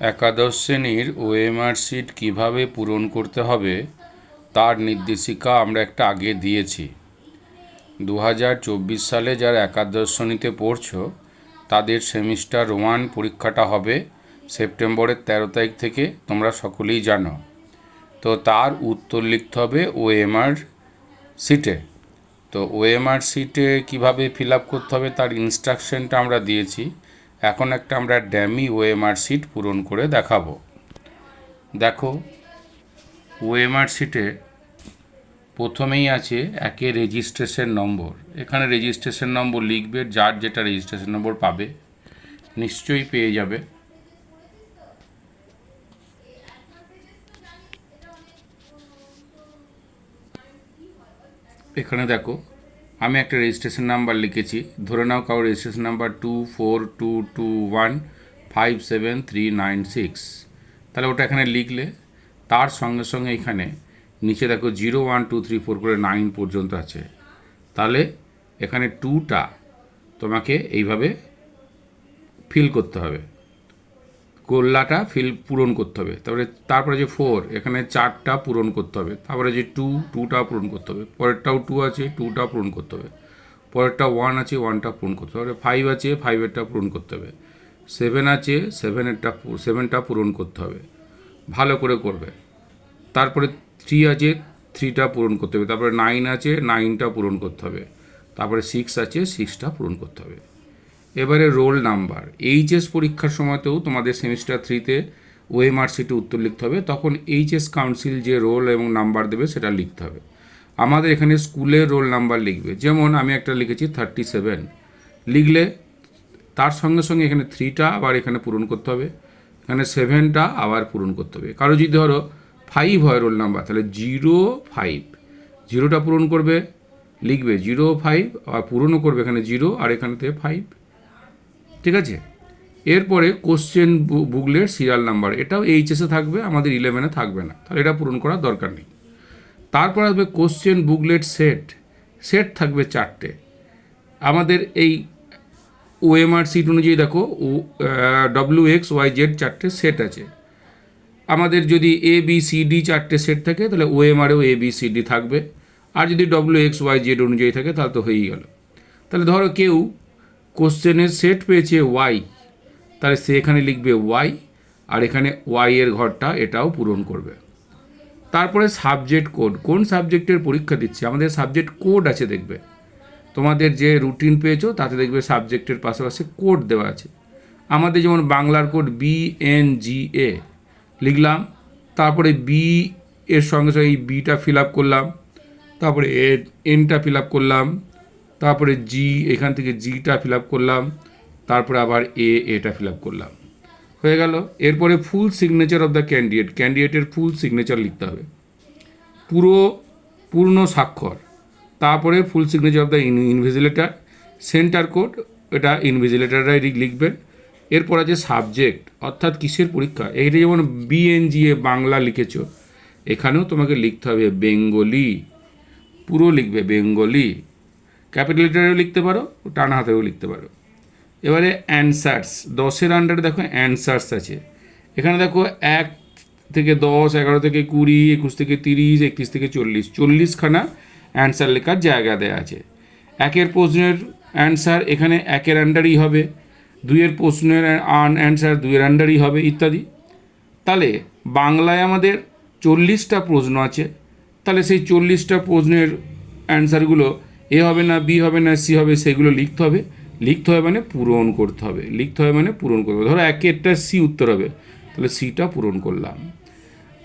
একাদশ শ্রেণির OMR sheet কীভাবে পূরণ করতে হবে তার নির্দেশিকা আমরা একটা আগে দিয়েছি। দু হাজার চব্বিশ সালে যারা একাদশ শ্রেণীতে পড়ছো, তাদের সেমিস্টার ওয়ান পরীক্ষাটা হবে সেপ্টেম্বরের তেরো তারিখ থেকে, তোমরা সকলেই জানো। তো তার উত্তর লিখতে হবে ওএমআর সিটে। তো ওএমআর সিটে কীভাবে ফিল আপ করতে হবে তার ইনস্ট্রাকশনটা আমরা দিয়েছি। এখন একটা আমরা ড্যামি ওএমআর সিট পূরণ করে দেখাবো। দেখো, ওএমআর সিটে প্রথমেই আছে একে রেজিস্ট্রেশন নম্বর। এখানে রেজিস্ট্রেশন নম্বর লিখবে, যার যেটা রেজিস্ট্রেশন নম্বর পাবে, নিশ্চয়ই পেয়ে যাবে। এখানে দেখো আমি একটা রেজিস্ট্রেশন নাম্বার লিখেছি। ধরে নাও কারও registration number two four two two one five seven three nine six তাহলে ওটা এখানে লিখলে, তার সঙ্গে সঙ্গে এখানে নিচে দেখো zero one two three four করে নাইন পর্যন্ত আছে। তাহলে এখানে টুটা তোমাকে এইভাবে ফিল করতে হবে। গোল্লাটা ফিল পূরণ করতে হবে তারপরে তারপরে যে ফোর এখানে চারটা পূরণ করতে হবে তারপরে যে টু টুটা পূরণ করতে হবে পরেরটাও টু আছে টুটা পূরণ করতে হবে পরেরটা ওয়ান আছে ওয়ানটা পূরণ করতে হবে ফাইভ আছে ফাইভেরটা পূরণ করতে হবে সেভেন আছে সেভেনেরটা সেভেনটা পূরণ করতে হবে ভালো করে করবে তারপরে থ্রি আছে থ্রিটা পূরণ করতে হবে তারপরে নাইন আছে নাইনটা পূরণ করতে হবে তারপরে সিক্স আছে সিক্সটা পূরণ করতে হবে এবারে রোল নাম্বার। এইচএস পরীক্ষার সময়তেও তোমাদের সেমিস্টার থ্রিতে ওএমআর সিটে উত্তর লিখতে হবে। তখন এইচএস কাউন্সিল যে রোল এবং নাম্বার দেবে সেটা লিখতে হবে। আমাদের এখানে স্কুলের রোল নাম্বার লিখবে। যেমন আমি একটা লিখেছি থার্টি সেভেন লিখলে তার সঙ্গে সঙ্গে এখানে থ্রিটা আবার এখানে পূরণ করতে হবে। এখানে সেভেনটা আবার পূরণ করতে হবে। কারও যদি ধরো ফাইভ হয় রোল নাম্বার তাহলে জিরো ফাইভ জিরোটা পূরণ করবে, লিখবে জিরো ফাইভ আর পূরণও করবে এখানে জিরো আর এখানেতে ফাইভ ঠিক আছে? এরপরে কোশ্চেন বুকলের সিরিয়াল নাম্বার এটাও এইচএসে থাকবে, আমাদের ইলেভেনে থাকবে না। তাহলে এটা পূরণ করার দরকার নেই। তারপর আসবে কোশ্চেন বুকলেট সেট সেট থাকবে চারটে। আমাদের এই ওএমআর সিট অনুযায়ী দেখো ডব্লিউ এক্স ওয়াই জেড চারটে সেট আছে। আমাদের যদি এ বি সি ডি চারটে সেট থাকে, তাহলে ওএমআরেও এ বি সি ডি থাকবে। আর যদি ডব্লিউ এক্স ওয়াই জেড অনুযায়ী থাকে, তাহলে তো হয়েই গেল। তাহলে ধরো কেউ কোশ্চেনের সেট পেয়েছে ওয়াই। তাহলে সে এখানে লিখবে ওয়াই, আর এখানে ওয়াই এর ঘরটা এটাও পূরণ করবে। তারপরে সাবজেক্ট কোড। কোন সাবজেক্টের পরীক্ষা দিচ্ছে? আমাদের সাবজেক্ট কোড আছে দেখবে। তোমাদের যে রুটিন পেয়েছ, তাতে দেখবে সাবজেক্টের পাশাপাশি কোড দেওয়া আছে। আমাদের যেমন বাংলার code B, N, G, A লিখলাম, তারপরে বি এর সঙ্গে সঙ্গে এই বিটা ফিল আপ করলাম, তারপরে এ এনটা ফিল আপ করলাম তারপরে জি এখান থেকে জিটা ফিল আপ করলাম, তারপরে আবার এ এটা ফিল আপ করলাম। হয়ে গেল। এরপরে full signature of the candidate. ক্যান্ডিডেটের ফুল সিগনেচার লিখতে হবে। পুরো, পূর্ণ স্বাক্ষর। তারপরে full signature of the invigilator. Centre code, এটা ইনভিজিলেটাররাই লিখবেন। এরপর আছে সাবজেক্ট, অর্থাৎ কিসের পরীক্ষা? এইটা যেমন বিএনজিএ বাংলা লিখেছ, এখানেও তোমাকে লিখতে হবে বেঙ্গলি। পুরো লিখবে বেঙ্গলি। ক্যাপিটাল লেটারেও লিখতে পারো টানা হাতেও লিখতে পারো। এবারে অ্যানসার্স, দশের আন্ডারে দেখো অ্যানসার্স আছে। এখানে দেখো এক থেকে দশ, এগারো থেকে কুড়ি, একুশ থেকে তিরিশ, একত্রিশ থেকে চল্লিশ। চল্লিশখানা অ্যান্সার লেখার জায়গা দেওয়া আছে। একের প্রশ্নের অ্যান্সার, এখানে একের আন্ডারই হবে। দুইয়ের প্রশ্নের আন অ্যান্সার, দুইয়ের আন্ডারই হবে, ইত্যাদি। তাহলে বাংলায় আমাদের চল্লিশটা প্রশ্ন আছে। তাহলে সেই চল্লিশটা প্রশ্নের অ্যান্সারগুলো এ হবে না, বি হবে না, সি হবে, সেগুলো লিখতে হবে। লিখতে হবে মানে পূরণ করতে হবে। লিখতে হবে মানে পূরণ করতে হবে। ধরো একেরটা সি উত্তর হবে, তাহলে সিটা পূরণ করলাম।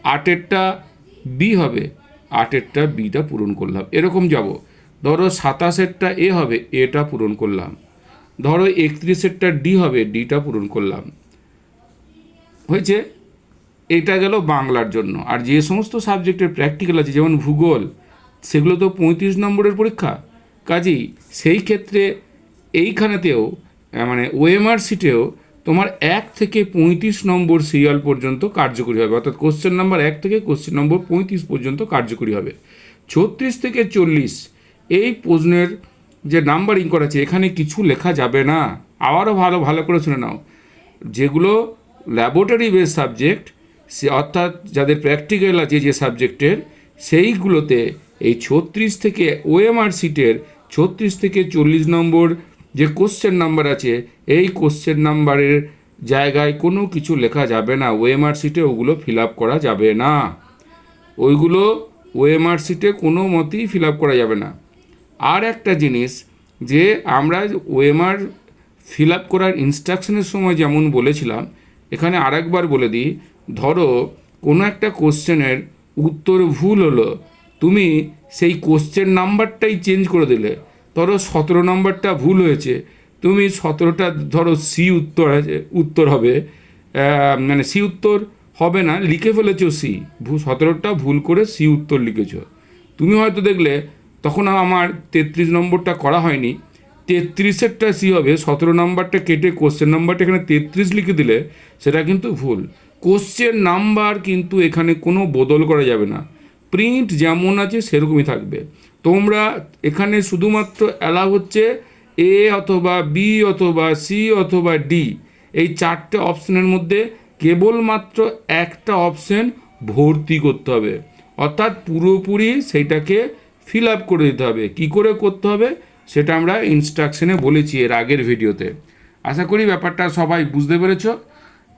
আটেরটা বি হবে আটেরটা বিটা পূরণ করলাম। এরকম যাব। ধরো সাতাশেরটা এ হবে, এটা পূরণ করলাম। ধরো একত্রিশেরটা ডি হবে, ডিটা পূরণ করলাম। হয়েছে? এটা গেল বাংলার জন্য। আর যে সমস্ত সাবজেক্টের প্র্যাকটিক্যাল আছে, যেমন ভূগোল, সেগুলো তো পঁয়ত্রিশ নম্বরের পরীক্ষা। কাজেই সেই ক্ষেত্রে এইখানেতেও মানে ওএমআর সিটেও তোমার এক থেকে পঁয়ত্রিশ নম্বর সিরিয়াল পর্যন্ত কার্যকরী হবে। অর্থাৎ কোশ্চেন নাম্বার এক থেকে কোশ্চেন নম্বর পঁয়ত্রিশ পর্যন্ত কার্যকরী হবে। ছত্রিশ থেকে চল্লিশ, এই প্রশ্নের যে নাম্বারিং করা আছে, এখানে কিছু লেখা যাবে না। আবারও ভালো ভালো করে শুনে নাও। যেগুলো ল্যাবরেটরি বেস সাবজেক্ট সে অর্থাৎ যাদের প্র্যাকটিক্যাল আছে যে সাবজেক্টের সেইগুলোতে এই ছত্রিশ থেকে ওএমআর সিটের ছত্রিশ থেকে চল্লিশ নম্বর যে কোশ্চেন নাম্বার আছে, এই কোশ্চেন নাম্বারের জায়গায় কোনো কিছু লেখা যাবে না। ওএমআর সিটে ওগুলো ফিল আপ করা যাবে না। ওইগুলো ওএমআর সিটে কোনো মতেই ফিল আপ করা যাবে না। আর একটা জিনিস, যে আমরা ওএমআর ফিল আপ করার ইনস্ট্রাকশনের সময় যেমন বলেছিলাম, এখানে আরেকবার বলে দিই, ধরো কোনো একটা কোশ্চেনের উত্তর ভুল হলো তুমি সেই কোশ্চেন নাম্বারটাই চেঞ্জ করে দিলে। ধরো সতেরো নাম্বারটা ভুল হয়েছে, তুমি সতেরোটা ধরো সি উত্তর আছে, উত্তর হবে। মানে সি উত্তর হবে না, লিখে ফেলেছো সি সতেরোটা ভুল করে সি উত্তর লিখেছো। তুমি হয়তো দেখলে, তখন আমার তেত্রিশ নম্বরটা করা হয়নি। তেত্রিশেরটা সি হবে, সতেরো নাম্বারটা কেটে কোশ্চেন নাম্বারটা এখানে তেত্রিশ লিখে দিলে, সেটা কিন্তু ভুল। কোশ্চেন নাম্বার কিন্তু এখানে কোনো বদল করা যাবে না। প্রিন্ট যেমন আছে, সেরকমই থাকবে। তোমরা এখানে শুধুমাত্র অ্যালাউ হচ্ছে এ অথবা বি অথবা সি অথবা ডি এই চারটে অপশনের মধ্যে কেবলমাত্র একটা অপশন ভর্তি করতে হবে। অর্থাৎ পুরোপুরি সেইটাকে ফিল আপ করে দিতে হবে। কি করে করতে হবে? সেটা আমরা ইনস্ট্রাকশনে বলেছি এর আগের ভিডিওতে। আশা করি ব্যাপারটা সবাই বুঝতে পেরেছ।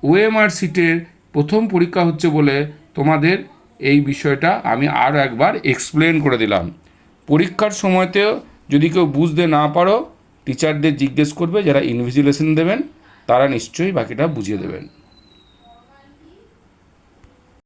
ওএমআর সিটের প্রথম পরীক্ষা হচ্ছে বলে তোমাদের এই বিষয়টা আমি আরও একবার এক্সপ্লেন করে দিলাম। পরীক্ষার সময়তেও যদি কেউ বুঝতে না পারো টিচারদের জিজ্ঞেস করবে, যারা ইনভিজিলেশন দেবেন, তারা নিশ্চয়ই বাকিটা বুঝিয়ে দেবেন।